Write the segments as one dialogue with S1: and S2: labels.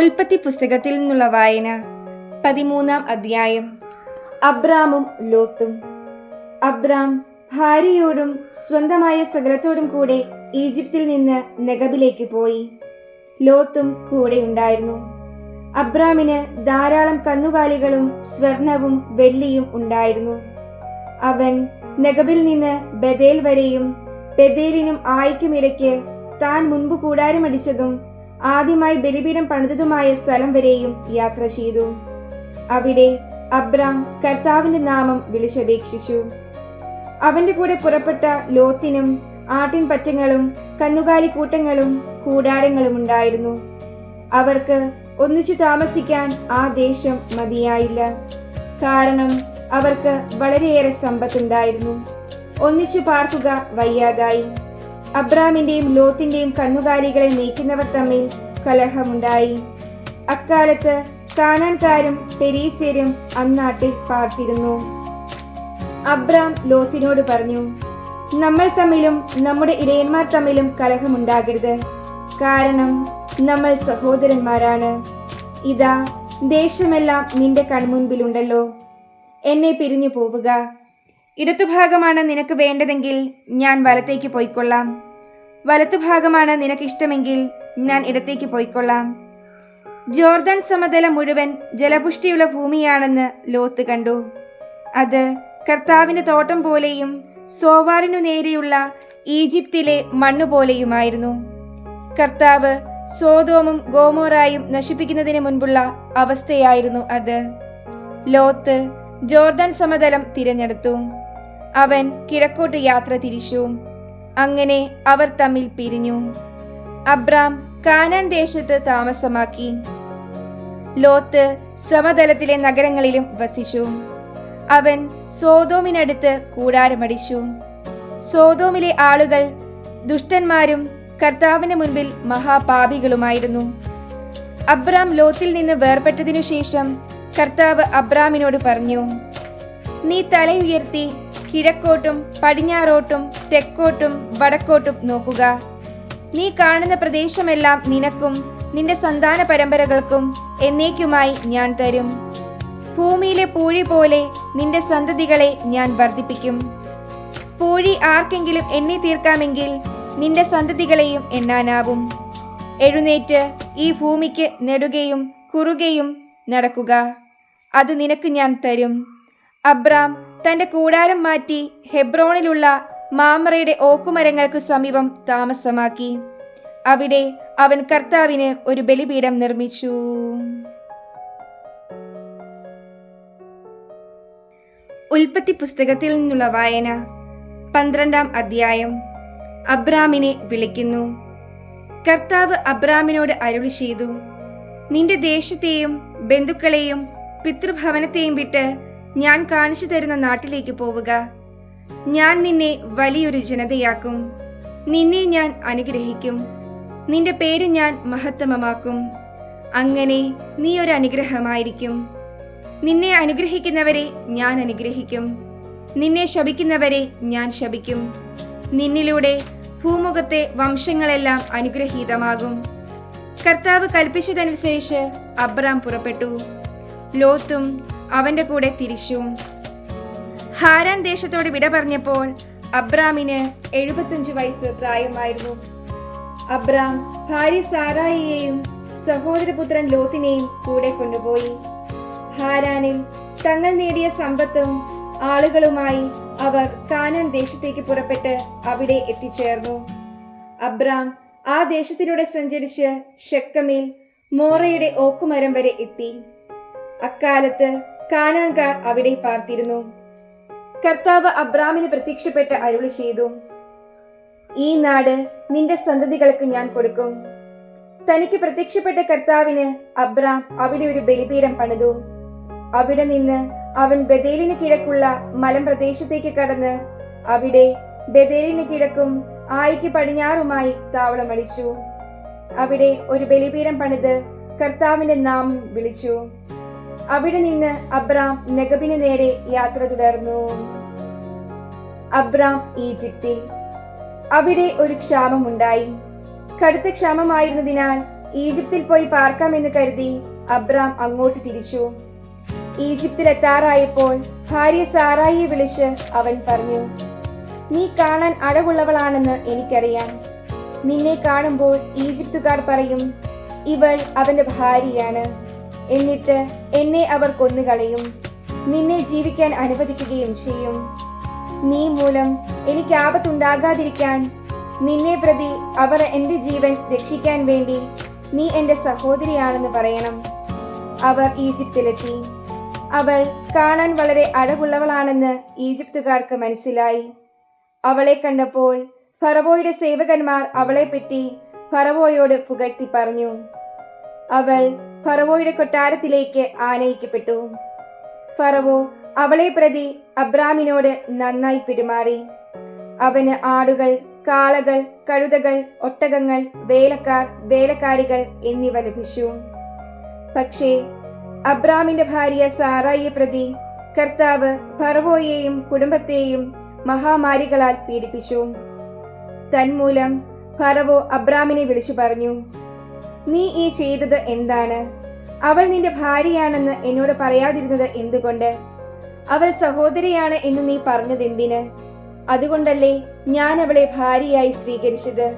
S1: ഉൽപ്പത്തി പുസ്തകത്തിൽ നിന്നുള്ള വായന പതിമൂന്നാം അധ്യായം. അബ്രാമും ലോത്തും. അബ്രാം ഭാര്യയോടും സ്വന്തമായ സകലത്തോടും കൂടെ ഈജിപ്തിൽ നിന്ന് നെഗബിലേക്ക് പോയി. ലോത്തും കൂടെ ഉണ്ടായിരുന്നു. അബ്രാമിന് ധാരാളം കന്നുകാലികളും സ്വർണവും വെള്ളിയും ഉണ്ടായിരുന്നു. അവൻ നെഗബിൽ നിന്ന് ബദേൽ വരെയും ബദേലിനും ആയിക്കുമിടയ്ക്ക് താൻ മുൻപ് കൂടാരമടിച്ചതും ആദ്യമായി ബലിപീഠം പണിതതുമായ സ്ഥലം വരെയും യാത്ര ചെയ്തു. അവിടെ അബ്രാം കർത്താവിന്റെ നാമം വിളിച്ചപേക്ഷിച്ചു. അവന്റെ കൂടെ പുറപ്പെട്ട ലോത്തിനും ആട്ടിൻപറ്റങ്ങളും കന്നുകാലിക്കൂട്ടങ്ങളും കൂടാരങ്ങളും ഉണ്ടായിരുന്നു. അവർക്ക് ഒന്നിച്ചു താമസിക്കാൻ ആ ദേശം മതിയായില്ല. കാരണം അവർക്ക് വളരെയേറെ സമ്പത്തുണ്ടായിരുന്നു. ഒന്നിച്ചു പാർക്കുക വയ്യാതായി. അബ്രാമിന്റെയും ലോത്തിന്റെയും കന്നുകാലികളെ നീക്കുന്നവർ തമ്മിൽ കലഹമുണ്ടായി. അക്കാലത്ത് കാനാൻകാരും പെരീസ്യരും അന്നാട്ടിൽ പാർത്തിരുന്നു. അബ്രാം ലോത്തിനോട് പറഞ്ഞു നമ്മൾ തമ്മിലും നമ്മുടെ ഇടയന്മാർ തമ്മിലും കലഹമുണ്ടാകരുത്. കാരണം നമ്മൾ സഹോദരന്മാരാണ്. ഇതാ ദേശമെല്ലാം നിന്റെ കൺമുൻപിലുണ്ടല്ലോ. എന്നെ പിരിഞ്ഞു പോവുക ഇടത്തുഭാഗമാണ് നിനക്ക് വേണ്ടതെങ്കിൽ ഞാൻ വലത്തേക്ക് പോയിക്കൊള്ളാം. വലത്തുഭാഗമാണ് നിനക്ക് ഇഷ്ടമെങ്കിൽ ഞാൻ ഇടത്തേക്ക് പോയിക്കൊള്ളാം. ജോർദാൻ സമതലം മുഴുവൻ ജലപുഷ്ടിയുള്ള ഭൂമിയാണെന്ന് ലോത്ത് കണ്ടു. അത് കർത്താവിന്റെ തോട്ടം പോലെയും സോവാറിനു നേരെയുള്ള ഈജിപ്തിലെ മണ്ണുപോലെയുമായിരുന്നു കർത്താവ് സോതോമും ഗോമോറായും നശിപ്പിക്കുന്നതിന് മുൻപുള്ള അവസ്ഥയായിരുന്നു അത്. ലോത്ത് ജോർദാൻ സമതലം തിരഞ്ഞെടുത്തു. അവൻ കിഴക്കോട്ട് യാത്ര തിരിച്ചു. അങ്ങനെ അവർ തമ്മിൽ പിരിഞ്ഞു. അബ്രാം കാനാൻ ദേശത്ത് താമസമാക്കി. ലോത്ത് സമതലത്തിലെ നഗരങ്ങളിലും വസിച്ചു. അവൻ സോതോമിനടുത്ത് കൂടാരമടിച്ചു. സോതോമിലെ ആളുകൾ ദുഷ്ടന്മാരും കർത്താവിന് മുൻപിൽ മഹാപാപികളുമായിരുന്നു. അബ്രാം ലോത്തിൽ നിന്ന് വേർപെട്ടതിനു ശേഷം കർത്താവ് അബ്രാമിനോട് പറഞ്ഞു നീ തലയുയർത്തി കിഴക്കോട്ടും പടിഞ്ഞാറോട്ടും തെക്കോട്ടും വടക്കോട്ടും നോക്കുക. നീ കാണുന്ന പ്രദേശമെല്ലാം നിനക്കും നിന്റെ സന്താന പരമ്പരകൾക്കും എന്നേക്കുമായി ഞാൻ തരും. ഭൂമിയിലെ പൂഴി പോലെ നിന്റെ സന്തതികളെ ഞാൻ വർദ്ധിപ്പിക്കും. പൂഴി ആർക്കെങ്കിലും എണ്ണി തീർക്കാമെങ്കിൽ നിന്റെ സന്തതികളെയും എണ്ണാനാവും. എഴുന്നേറ്റ് ഈ ഭൂമിക്ക് നെടുകയും കുറുകയും നടക്കുക. അത് നിനക്ക് ഞാൻ തരും. അബ്രാം തന്റെ കൂടാരം മാറ്റി ഹെബ്രോണിലുള്ള മാമറയുടെ ഓക്കുമരങ്ങൾക്ക് സമീപം താമസമാക്കി. അവിടെ അവൻ കർത്താവിന് ഒരു ബലിപീഠം നിർമ്മിച്ചു. ഉൽപ്പത്തി പുസ്തകത്തിൽ നിന്നുള്ള വായന പന്ത്രണ്ടാം അധ്യായം. അബ്രാമിനെ വിളിക്കുന്നു. കർത്താവ് അബ്രാമിനോട് അരുളി ചെയ്തു നിന്റെ ദേശത്തെയും ബന്ധുക്കളെയും പിതൃഭവനത്തെയും വിട്ട് ഞാൻ കാണിച്ചു തരുന്ന നാട്ടിലേക്ക് പോവുക. ഞാൻ നിന്നെ വലിയൊരു ജനതയാക്കും. നിന്നെ ഞാൻ അനുഗ്രഹിക്കും. നിന്റെ പേര് ഞാൻ മഹത്തമമാക്കും. അങ്ങനെ നീ ഒരു അനുഗ്രഹമായിരിക്കും. നിന്നെ അനുഗ്രഹിക്കുന്നവരെ ഞാൻ അനുഗ്രഹിക്കും. നിന്നെ ശപിക്കുന്നവരെ ഞാൻ ശപിക്കും. നിന്നിലൂടെ ഭൂമുഖത്തെ വംശങ്ങളെല്ലാം അനുഗ്രഹീതമാകും. കർത്താവ് കൽപ്പിച്ചതനുസരിച്ച് അബ്രാം പുറപ്പെട്ടു. ലോത്തും അവന്റെ കൂടെ തിരിച്ചു. ഹാരാൻ ദേശത്തോട് വിട പറഞ്ഞപ്പോൾ അബ്രാമിന് എഴുപത്തിയഞ്ച് വയസ്സ് പ്രായമായിരുന്നു. അബ്രാം ഭാര്യ സാറായിയെയും സഹോദരപുത്രൻ ലോത്തിനെയും കൂടെ കൊണ്ടുപോയി. ഹാരാനിൽ തങ്ങൾ നേടിയ സമ്പത്തും ആളുകളുമായി അവർ കാനാൻ ദേശത്തേക്ക് പുറപ്പെട്ട് അവിടെ എത്തിച്ചേർന്നു. അബ്രാം ആ ദേശത്തിലൂടെ സഞ്ചരിച്ച് ഷെക്കമിൽ മോറയുടെ ഓക്കുമരം വരെ എത്തി. അക്കാലത്ത് കാനാൻകാർ അവിടെ പാർത്തിരുന്നു. കർത്താവ് അബ്രാമിന് പ്രത്യക്ഷപ്പെട്ട് അരുളി ചെയ്തു ഈ നാട് നിന്റെ സന്തതികൾക്ക് ഞാൻ കൊടുക്കും. തനിക്ക് പ്രത്യക്ഷപ്പെട്ട കർത്താവിന് അബ്രാം അവിടെ ഒരു ബലിപീഠം പണിതു. അവിടെ നിന്ന് അവൻ ബദേലിന് കിഴക്കുള്ള മലമ്പ്രദേശത്തേക്ക് കടന്ന് അവിടെ ബദേലിന് കിഴക്കും ആയിക്ക് പടിഞ്ഞാറുമായി താവളം അടിച്ചു. അവിടെ ഒരു ബലിപീഠം പണിത് കർത്താവിന്റെ നാമം വിളിച്ചു. അവിടെ നിന്ന് അബ്രാം നെഗബിന് നേരെ യാത്ര തുടർന്നു. അബ്രാം ഈജിപ്തി അവിടെ ഒരു ക്ഷാമമുണ്ടായി കടുത്ത ക്ഷാമമായിരുന്നതിനാൽ ഈജിപ്തിൽ പോയി പാർക്കാമെന്ന് കരുതി അബ്രാം അങ്ങോട്ട് തിരിച്ചു. ഈജിപ്തിൽ എത്താറായപ്പോൾ ഭാര്യ സാറായിയെ വിളിച്ച് അവൻ പറഞ്ഞു നീ കാണാൻ അഴകുള്ളവളാണെന്ന് എനിക്കറിയാം. നിന്നെ കാണുമ്പോൾ ഈജിപ്തുകാർ പറയും ഇവൾ അവന്റെ ഭാര്യയാണ്. എന്നിട്ട് എന്നെ അവർ കൊന്നുകളയും. നിന്നെ ജീവിക്കാൻ അനുവദിക്കുകയും ചെയ്യും. നീ മൂലം എനിക്ക് ആപത്തുണ്ടാകാതിരിക്കാൻ നിന്നെ പ്രതി അവർ എന്റെ ജീവൻ രക്ഷിക്കാൻ വേണ്ടി നീ എന്റെ സഹോദരിയാണെന്ന് പറയണം. അവർ ഈജിപ്തിലെത്തി. അവൾ കാണാൻ വളരെ അഴകുള്ളവളാണെന്ന് ഈജിപ്തുകാർക്ക് മനസ്സിലായി. അവളെ കണ്ടപ്പോൾ ഫറവോയുടെ സേവകന്മാർ അവളെപ്പറ്റി ഫറവോയോട് പുകഴ്ത്തി പറഞ്ഞു. അവൾ ഫറവോയുടെ കൊട്ടാരത്തിലേക്ക് ആനയിക്കപ്പെട്ടു. ഫറവോ അവളെ പ്രതി അബ്രാമിനോട് നന്നായി പെരുമാറി. അവന് ആടുകൾ കാളകൾ കഴുതകൾ ഒട്ടകങ്ങൾ വേലക്കാർ വേലക്കാരികൾ എന്നിവ ലഭിച്ചു. പക്ഷേ അബ്രാമിന്റെ ഭാര്യ സാറായിയെ പ്രതി കർത്താവ് ഫറവോയെയും കുടുംബത്തെയും മഹാമാരികളാൽ പീഡിപ്പിച്ചു. തന്മൂലം ഫറവോ അബ്രാമിനെ വിളിച്ചു പറഞ്ഞു നീ ഈ ചെയ്തത് എന്താണ്? അവൾ നിന്റെ ഭാര്യയാണെന്ന് എന്നോട് പറയാതിരുന്നത് എന്തുകൊണ്ട്? അവൾ സഹോദരിയാണ് എന്ന് നീ പറഞ്ഞതെന്തിന്? അതുകൊണ്ടല്ലേ ഞാൻ അവളെ ഭാര്യയായി സ്വീകരിച്ചത്?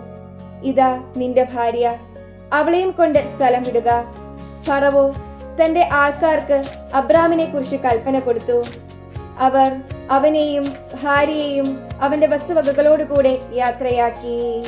S1: ഇതാ നിന്റെ ഭാര്യ. അവളെയും കൊണ്ട് സ്ഥലം വിടുക. ഫറവോ തന്റെ ആൾക്കാർക്ക് അബ്രാമിനെ കുറിച്ച് കൽപ്പന കൊടുത്തു. അവർ അവനെയും ഭാര്യയെയും അവന്റെ വസ്തുവകകളോടുകൂടെ യാത്രയാക്കി.